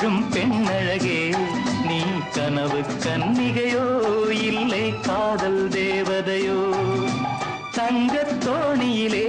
வாழும் பெண்ணழகே நீ கனவு கன்னிகையோ இல்லை காதல் தேவதையோ. தங்கத் தோணியிலே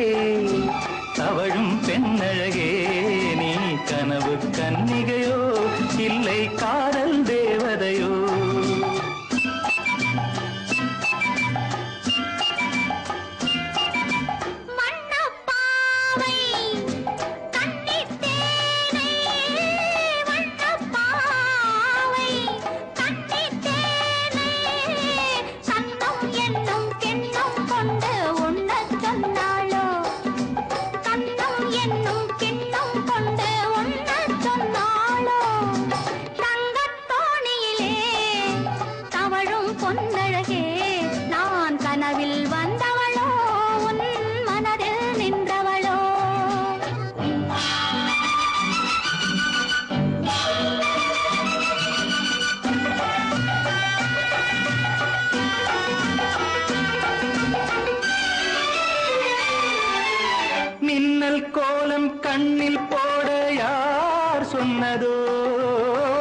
கோலம் கண்ணில் போட யார் சொன்னதோ?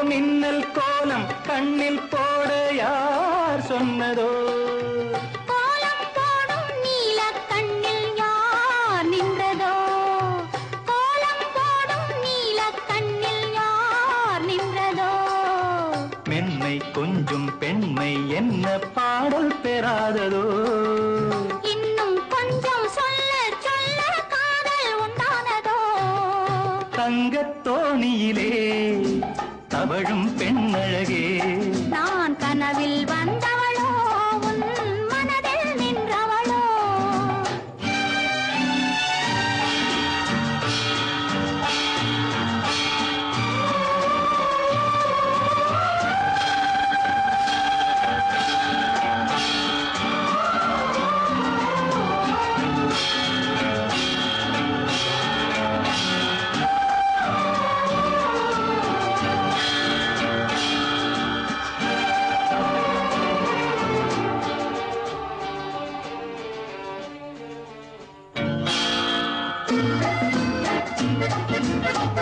மின்னல் கோலம் கண்ணில் போட யார் சொன்னதோ? கோலம் போடும் நீலக் கண்ணில் யார் நின்றதோ? கோலம் போடும் நீலக் கண்ணில் யார் நின்றதோ? மென்மை கொஞ்சம் பெண்மை என்ன பாடல் பெறாததோ? தங்கத் தோணியிலே தவழும் பெண்ணழகே. நான் கனவில் வந்தவன்.